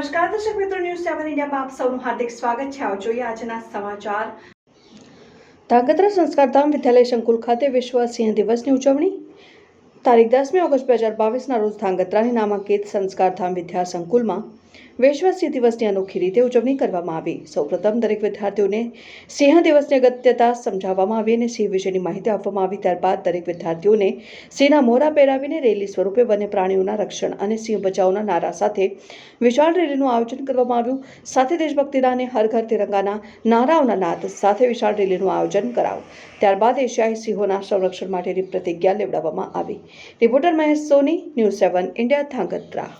ઇન્ડિયામાં આપ સૌનું હાર્દિક સ્વાગત છે. આવો જોઈએ આજના સમાચાર. ધાંગધ્રા સંસ્કારધામ વિદ્યાલય સંકુલ ખાતે વિશ્વ સિંહ દિવસની ઉજવણી. તારીખ દસમી ઓગસ્ટ બે હજાર બાવીસના રોજ ધાંગધ્રાની નામાંકિત સંસ્કારધામ વિદ્યા સંકુલમાં વિશ્વ સિંહ દિવસની અનોખી રીતે ઉજવણી કરવામાં આવી. સૌપ્રથમ દરેક વિદ્યાર્થીઓને સિંહ દિવસની અગત્યતા સમજાવવામાં આવી અને સિંહ વિશેની માહિતી આપવામાં આવી. ત્યારબાદ દરેક વિદ્યાર્થીઓને સિંહના મોરા પહેરાવીને રેલી સ્વરૂપે વન્ય પ્રાણીઓના રક્ષણ અને સિંહ બચાવના નારા સાથે વિશાળ રેલીનું આયોજન કરવામાં આવ્યું. સાથે દેશભક્તિના અને હર ઘર તિરંગાના નારાઓના નાદ સાથે વિશાળ રેલીનું આયોજન કરાયું. ત્યારબાદ એશિયાઈ સિંહોના સંરક્ષણ માટેની પ્રતિજ્ઞા લેવડાવવામાં આવી. Reporter Mahesh Soni, news seven India, Dhrangadhra.